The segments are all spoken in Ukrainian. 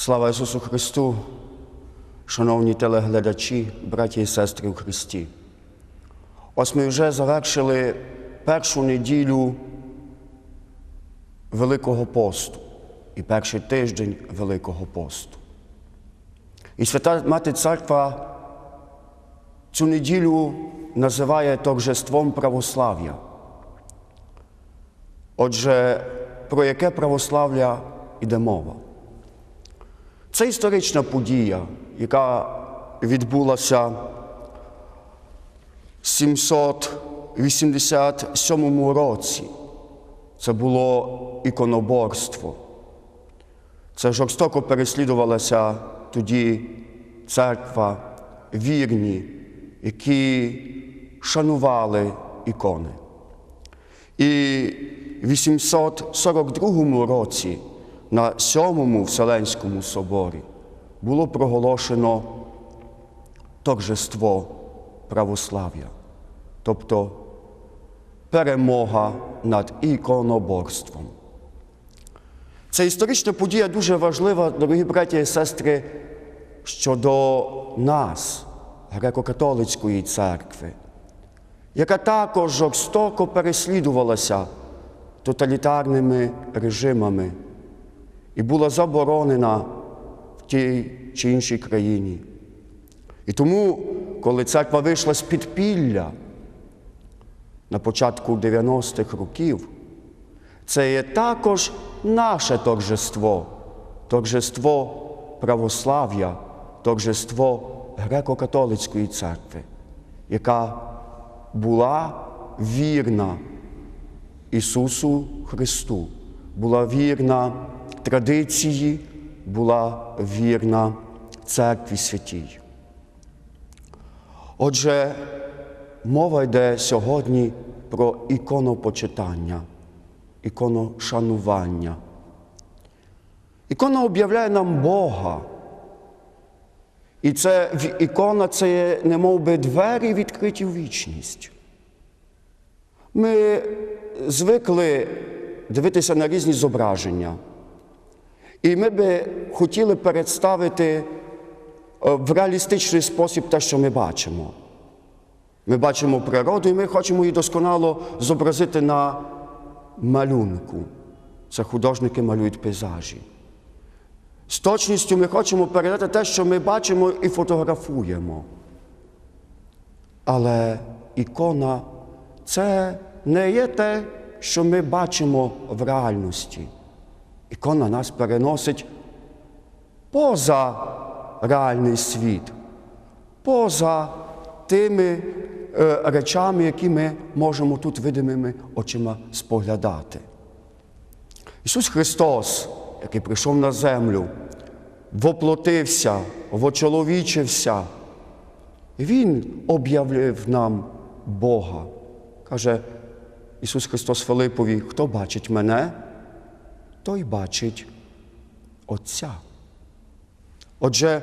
Слава Ісусу Христу, шановні телеглядачі, браті і сестри у Христі. Ось ми вже завершили першу неділю Великого посту і перший тиждень Великого посту. І свята Мати Церква цю неділю називає торжеством православ'я. Отже, про яке православ'я йде мова? Це історична подія, яка відбулася в 787 році. Це було іконоборство. Це жорстоко переслідувалася тоді церква, вірні, які шанували ікони. І в 842 році на Сьомому Вселенському соборі було проголошено торжество православ'я, тобто перемога над іконоборством. Ця історична подія дуже важлива, дорогі браті і сестри, щодо нас, греко-католицької церкви, яка також жорстоко переслідувалася тоталітарними режимами і була заборонена в тій чи іншій країні. І тому, коли церква вийшла з підпілля на початку 90-х років, це є також наше торжество, торжество православ'я, торжество греко-католицької церкви, яка була вірна Ісусу Христу, була вірна традиції, була вірна церкві святій. Отже, мова йде сьогодні про іконопочитання, іконошанування. Ікона об'являє нам Бога. І це ікона це є немов би двері відкриті в вічність. Ми звикли дивитися на різні зображення. І ми би хотіли представити в реалістичний спосіб те, що ми бачимо. Ми бачимо природу, і ми хочемо її досконало зобразити на малюнку. Це художники малюють пейзажі. З точністю ми хочемо передати те, що ми бачимо і фотографуємо. Але ікона це не є те, що ми бачимо в реальності. Ікона нас переносить поза реальний світ, поза тими е, речами, які ми можемо тут видимими очима споглядати. Ісус Христос, який прийшов на землю, воплотився, вочоловічився, Він об'явив нам Бога. Каже Ісус Христос Филипові, хто бачить мене, той бачить Отця. Отже,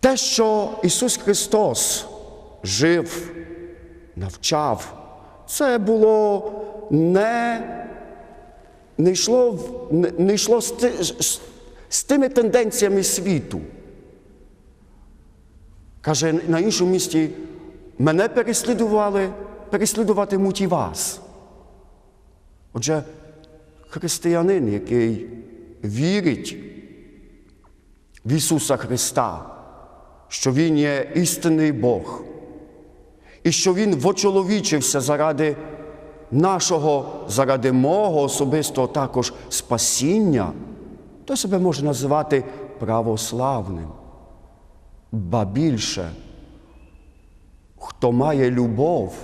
те, що Ісус Христос жив, навчав, це було не не йшло не, йшло з, з, з тими тенденціями світу. Каже, на іншому місці, мене переслідували, переслідуватимуть і вас. Отже, християнин, який вірить в Ісуса Христа, що Він є істинний Бог, і що Він вочоловічився заради нашого, заради мого особистого також спасіння, то себе може називати православним. Ба більше, хто має любов,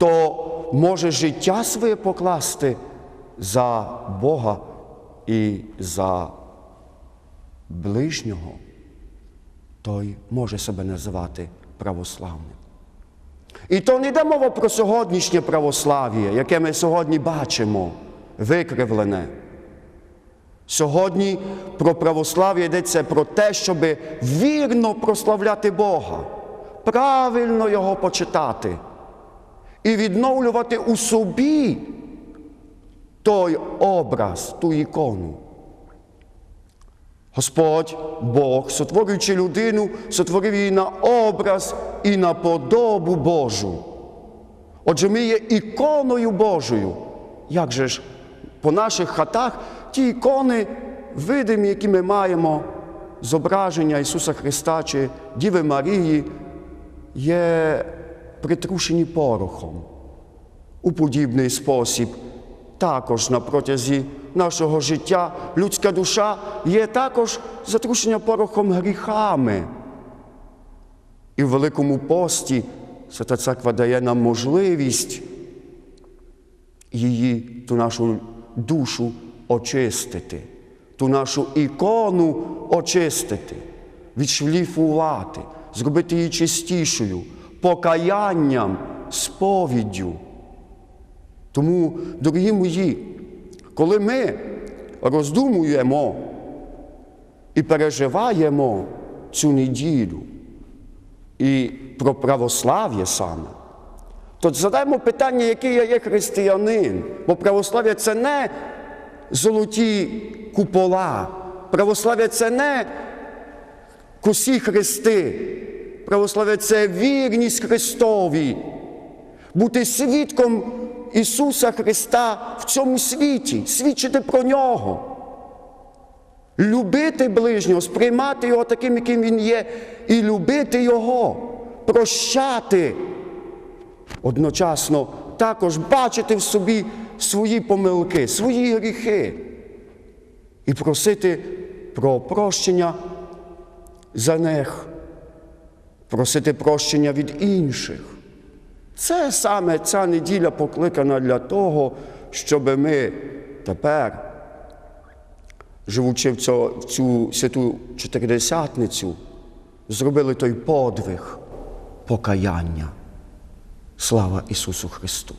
хто може життя своє покласти за Бога і за ближнього, той може себе називати православним. І то не йде мова про сьогоднішнє православ'я, яке ми сьогодні бачимо, викривлене. Сьогодні про православ'я йдеться про те, щоб вірно прославляти Бога, правильно Його почитати і відновлювати у собі той образ, ту ікону, Господь Бог, сотворюючи людину, сотворив її на образ і на подобу Божу. Отже, ми є іконою Божою. Як же ж по наших хатах ті ікони видимі, які ми маємо, зображення Ісуса Христа чи Діви Марії, є притрушені порохом. У подібний спосіб також на протязі нашого життя людська душа є також затрушена порохом гріхами. І в Великому пості Свята Церква дає нам можливість її, ту нашу душу очистити, ту нашу ікону очистити, відшліфувати, зробити її чистішою, покаянням, сповіддю. Тому, дорогі мої, коли ми роздумуємо і переживаємо цю неділю і про православ'я саме, то задаємо питання, який я є християнин. Бо православ'я це не золоті купола, православ'я це не косі хрести, православ'я це вірність Христові, бути свідком Ісуса Христа в цьому світі, свідчити про Нього. Любити ближнього, сприймати його таким, яким він є, і любити Його, прощати. Одночасно також бачити в собі свої помилки, свої гріхи і просити про прощення за них, просити прощення від інших. Це саме ця неділя покликана для того, щоб ми тепер, живучи в цю, в цю святу чотиридесятницю, зробили той подвиг покаяння. Слава Ісусу Христу!